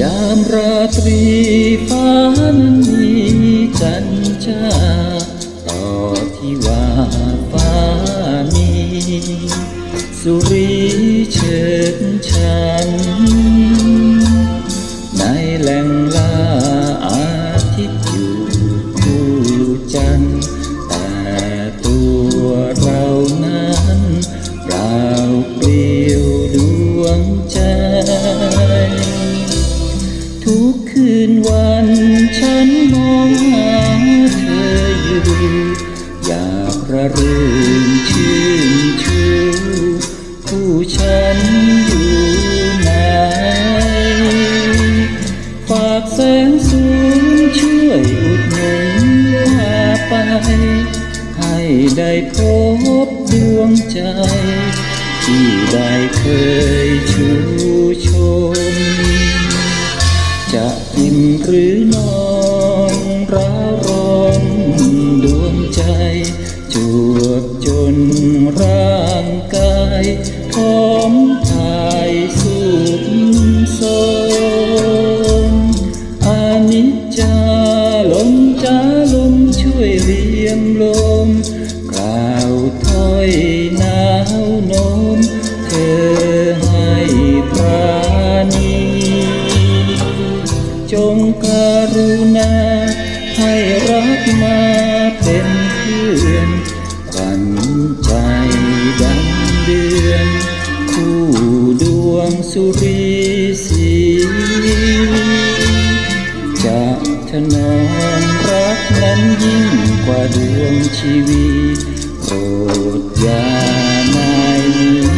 ยามราตรีฟ้านั้นมีจันจาต่อที่ว่าฟ้ามีสุรีเชิดชันในแหล่ง ทุกคืนวันฉันมองหาเธออยู่ อยากระรื่นชื่นชูผู้ฉันอยู่ไหนฝากแสงสูงช่วยอุดหนุนพาไป ให้ได้พบดวงใจ ที่ได้เคย หรือนอนร้าร้อนดวงใจ จวบจนร่างกายพร้อมทายสุขสมอานิจจาลมจ้าลมช่วยเรียมลมกล่าวถ้อยหนาวโน กรุณาให้รักมาเป็นเพื่อนขวัญใจดังเดือน คู่ดวงสุรีสีจะถนอมรักนั้นยิ่งกว่าดวงชีวีโปรดอย่านาย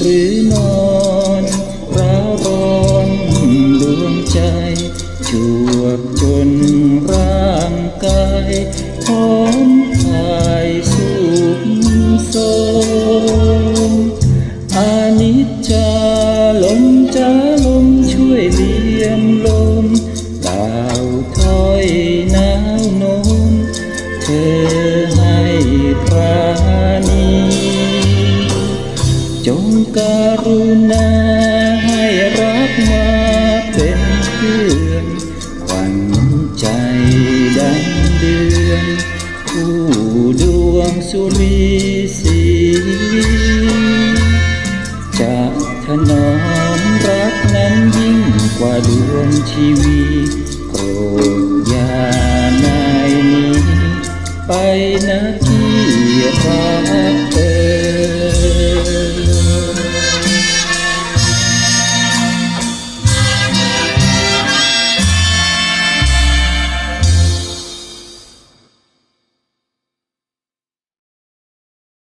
หรือนอนราบอนดวงใจจวบจนร่างกายพร้อมู่ดวงสุรีสีจะถนอมรักนั้นยิ่งกว่าดวงชีวีโปรดอย่านายหนี้ไปนะ